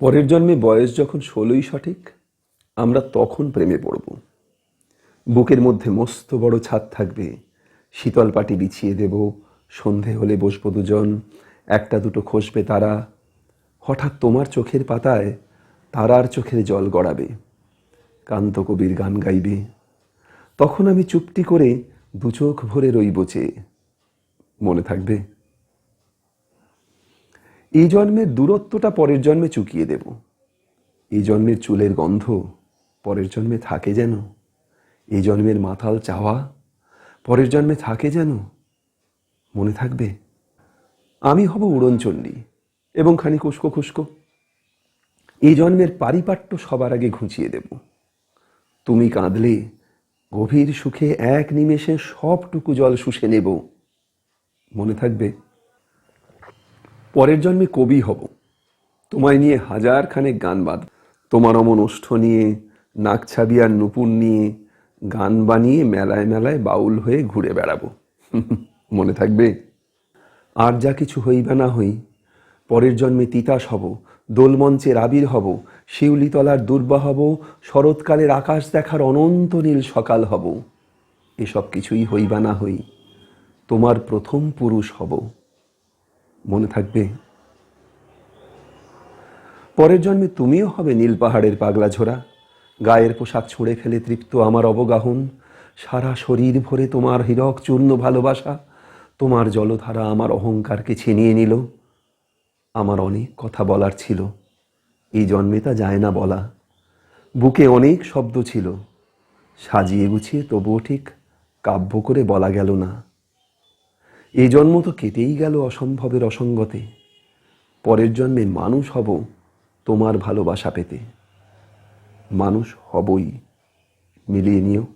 পরের জন্মে বয়স যখন ষোলোই সঠিক, আমরা তখন প্রেমে পড়ব। বুকের মধ্যে মস্ত বড় ছাদ থাকবে। শীতল পাটি বিছিয়ে দেব। সন্ধে হলে বসবো দুজন। একটা দুটো খসবে তারা। হঠাৎ তোমার চোখের পাতায় তারার চোখের জল গড়াবে। কান্ত কবির গান গাইবে। তখন আমি চুপটি করে দু চোখ ভরে রইব চেয়ে মনে থাকবে। এই জন্মের দূরত্বটা পরের জন্মে চুকিয়ে দেব। এই জন্মের চুলের গন্ধ পরের জন্মে থাকে যেন। এই জন্মের মাথাল চাওয়া পরের জন্মে থাকে যেন। মনে থাকবে, আমি হব উড়নচণ্ডী এবং খানি খুস্কো খুস্কো। এই জন্মের পারিপাট্য সবার আগে ঘুঁচিয়ে দেব। তুমি কাঁদলে, গভীর সুখে এক নিমেষে সবটুকু জল শুষে নেব। মনে থাকবে পরের জন্মে কবি হব। তোমায় নিয়ে হাজার খানেক গান বাঁধব তোমার অমন ওষ্ঠ নিয়ে নাকছাবি আর নুপুর নিয়ে, গান বানিয়ে মেলায় মেলায় বাউল হয়ে ঘুরে বেড়াবো। মনে থাকবে? আর যা কিছু হইবা না হই, পরের জন্মে তিতাস হব দোলমঞ্চের আবির হব, শিউলিতলার দুর্বা হব, শরৎকালের আকাশ দেখার অনন্ত নীল সকাল হব। এসব কিছুই হইবা না হই, তোমার প্রথম পুরুষ হব। মনে থাকবে? পরের জন্মে তুমিও হবে নীল পাহাড়ের পাগলা ঝোরা গায়ের পোশাক ছুঁড়ে ফেলে তৃপ্ত আমার অবগাহন। সারা শরীর ভরে তোমার হীরক চূর্ণ ভালোবাসা। তোমার জলধারা আমার অহংকারকে ছিনিয়ে নিল। আমার অনেক কথা বলার ছিল। এই জন্মে তা যায় না বলা। বুকে অনেক শব্দ ছিল। সাজিয়ে গুছিয়ে তবুও ঠিক কাব্য করে বলা গেল না। এই জন্ম তো কেটেই গেল অসম্ভবের অসঙ্গতে। পরের জন্মে মানুষ হব তোমার ভালোবাসা পেতে। মানুষ হবই, মিলিয়ে নিও।